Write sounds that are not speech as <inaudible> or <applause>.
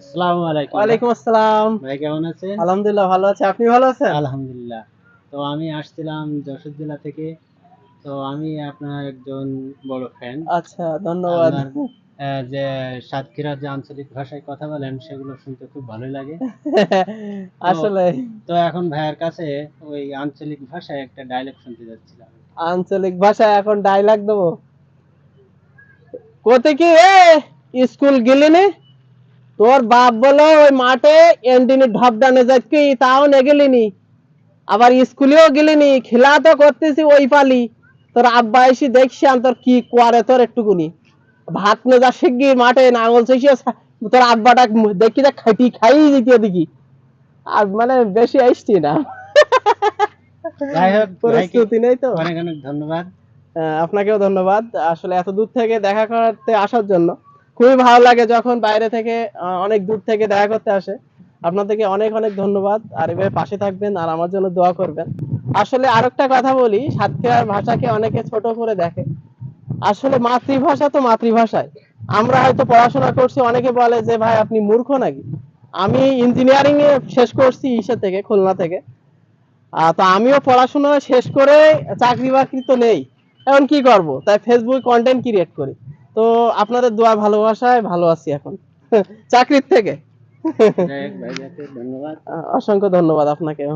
আসসালামু আলাইকুম। ওয়ালাইকুম আসসালাম। ভাই কেমন আছেন? আলহামদুলিল্লাহ ভালো আছি। আপনি ভালো আছেন? আলহামদুলিল্লাহ। তো আমি আসছিলাম যশোর জেলা থেকে। তো আমি আপনার একজন বড় ফ্যান আচ্ছা ধন্যবাদ। যে সাতক্ষীরার যে আঞ্চলিক ভাষায় কথা বলেন সেগুলো শুনতে খুব ভালো লাগে। <laughs> আসলে। তো এখন ভাইয়ের কাছে ওই আঞ্চলিক ভাষায় একটা ডায়লগ শুনতে যাচ্ছিলাম। আঞ্চলিক ভাষায় এখন ডায়লগ দেবো। কোথা কি এ স্কুল গেলি নি? তোর বাপ বলে ওই মাঠে এন্ডিনি ঢপ ডানে যাচ্ছি তাও নে গেলি নি আবার স্কুলেও গেলি নি খেলা তো করতেছি ওই পালি। তোর আব্বা এসে দেখছি তোর কি করে তোর একটুকুনি। ভাত নে যা শিগগির মাঠে নাঙল চষিয়ে তোর আব্বাটা দেখি যা খাটি খাই দিতে দেখি আর মানে বেশি আসছি না। যাই হোক <laughs> পরিস্থিতি নেই তো। অনেক অনেক ধন্যবাদ। আহ, আপনাকেও ধন্যবাদ। আসলে এত দূর থেকে দেখা করতে আসার জন্য। খুবই ভালো লাগে যখন বাইরে থেকে অনেক দূর থেকে দেখা করতে আসে। আপনাদেরকে অনেক অনেক ধন্যবাদ। আর এভাবে পাশে থাকবেন আর আমার জন্য দোয়া করবেন। আসলে আরেকটা কথা বলি, সাতক্ষীরার ভাষাকে অনেকে ছোট করে দেখে। আসলে মাতৃভাষা তো মাতৃভাষায়। আমরা হয়তো পড়াশোনা করছি, অনেকে বলে যে, ভাই, আপনি মূর্খ নাকি? আমি ইঞ্জিনিয়ারিং এ শেষ করছি ইসে থেকে, খুলনা থেকে। তো আমিও পড়াশোনা শেষ করে চাকরি বাকরি তো নেই। এখন কি করব? তাই ফেসবুক কন্টেন্ট ক্রিয়েট করি। তো আপনাদের দোয়া ভালোবাসায় ভালো আছি এখন। চাকরির থেকে। অসংখ্য ধন্যবাদ আপনাকেও।